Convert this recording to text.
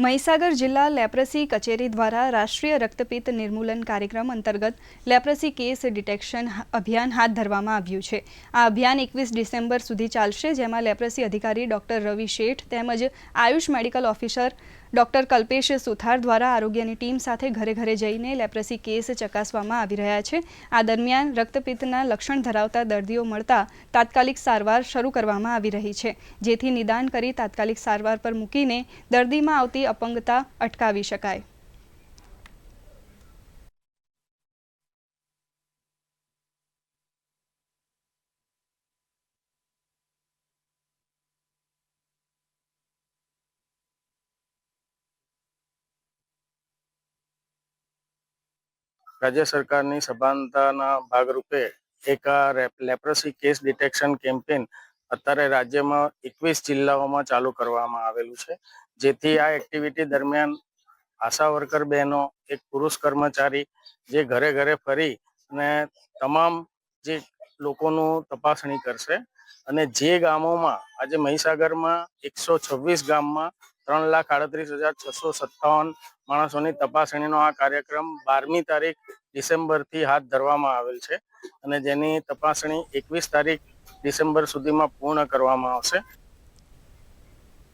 મહીસાગર જિલ્લા લેપ્રસી કચેરી દ્વારા રાષ્ટ્રીય રક્તપિત્ત નિર્મૂલન કાર્યક્રમ અંતર્ગત લેપ્રસી કેસ ડિટેક્શન અભિયાન હાથ ધરવામાં આવ્યું છે. આ અભિયાન એકવીસ ડિસેમ્બર સુધી ચાલશે, જેમાં લેપ્રસી અધિકારી ડોક્ટર રવિ શેઠ તેમજ AYUSH medical officer doctor Kalpesh Suthar દ્વારા આરોગ્યની ટીમ સાથે ઘરે ઘરે જઈને લેપ્રસી કેસ ચકાસવામાં આવી રહ્યા છે. આ દરમિયાન રક્તપિત્તના લક્ષણ ધરાવતા દર્દીઓ મળતા તાત્કાલિક સારવાર શરૂ કરવામાં આવી રહી છે. જેથી નિદાન કરી તાત્કાલિક સારવાર પર મૂકીને દર્દીમાં આવતી અપંગતા અટકાવી શકાય. રાજ્ય સરકારની સભાનતાના ભાગરૂપે એક લેપ્રસી કેસ ડિટેક્શન કેમ્પેન અત્યારે રાજ્યમાં એકવીસ જિલ્લાઓમાં ચાલુ કરવામાં આવેલું છે. જેથી આ એક્ટિવિટી દરમિયાન આશા વર્કર બહેનો, એક પુરુષ કર્મચારી જે ઘરે ઘરે ફરી અને તમામ જે લોકોનું તપાસણી કરશે અને જે ગામોમાં, આજે મહીસાગરમાં એકસો છવ્વીસ ગામમાં ત્રણ લાખ આડત્રીસ હજાર છસો સત્તાવન માણસોની તપાસણીનો આ કાર્યક્રમ બારમી તારીખ ડિસેમ્બરથી હાથ ધરવામાં આવેલ છે અને જેની તપાસણી એકવીસ તારીખ ડિસેમ્બર સુધીમાં પૂર્ણ કરવામાં આવશે.